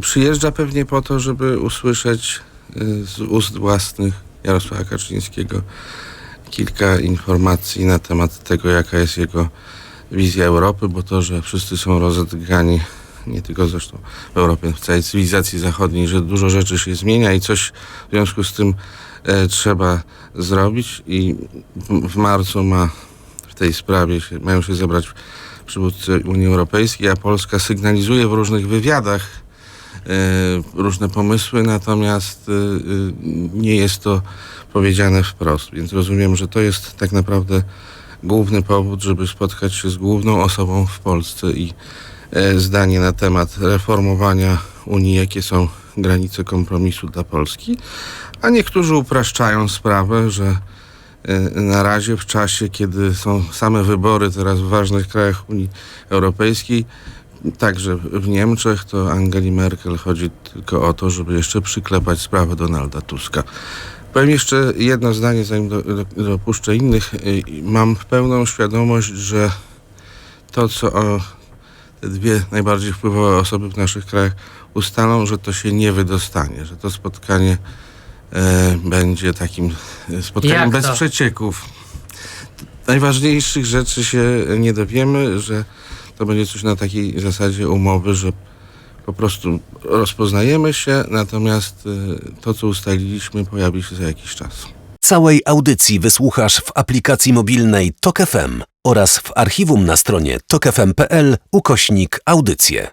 Przyjeżdża pewnie po to, żeby usłyszeć y, z ust własnych Jarosława Kaczyńskiego kilka informacji na temat tego, jaka jest jego wizja Europy, bo to, że wszyscy są rozdygani, nie tylko zresztą w Europie, w całej cywilizacji zachodniej, że dużo rzeczy się zmienia i coś w związku z tym e, trzeba zrobić. I w marcu ma w tej sprawie mają się zebrać przywódcy Unii Europejskiej, a Polska sygnalizuje w różnych wywiadach e, różne pomysły, natomiast e, e, nie jest to powiedziane wprost. Więc rozumiem, że to jest tak naprawdę główny powód, żeby spotkać się z główną osobą w Polsce i zdanie na temat reformowania Unii, jakie są granice kompromisu dla Polski. A niektórzy upraszczają sprawę, że na razie w czasie, kiedy są same wybory teraz w ważnych krajach Unii Europejskiej, także w Niemczech, to Angeli Merkel chodzi tylko o to, żeby jeszcze przyklepać sprawę Donalda Tuska. Powiem jeszcze jedno zdanie, zanim do, do, dopuszczę innych. Y, Mam pełną świadomość, że to, co o te dwie najbardziej wpływowe osoby w naszych krajach ustalą, że to się nie wydostanie, że to spotkanie e, będzie takim e, spotkaniem bez przecieków. Najważniejszych rzeczy się nie dowiemy, że to będzie coś na takiej zasadzie umowy, że po prostu rozpoznajemy się, natomiast e, to, co ustaliliśmy, pojawi się za jakiś czas. Całej audycji wysłuchasz w aplikacji mobilnej Tok FM oraz w archiwum na stronie tokefm.pl ukośnik audycje.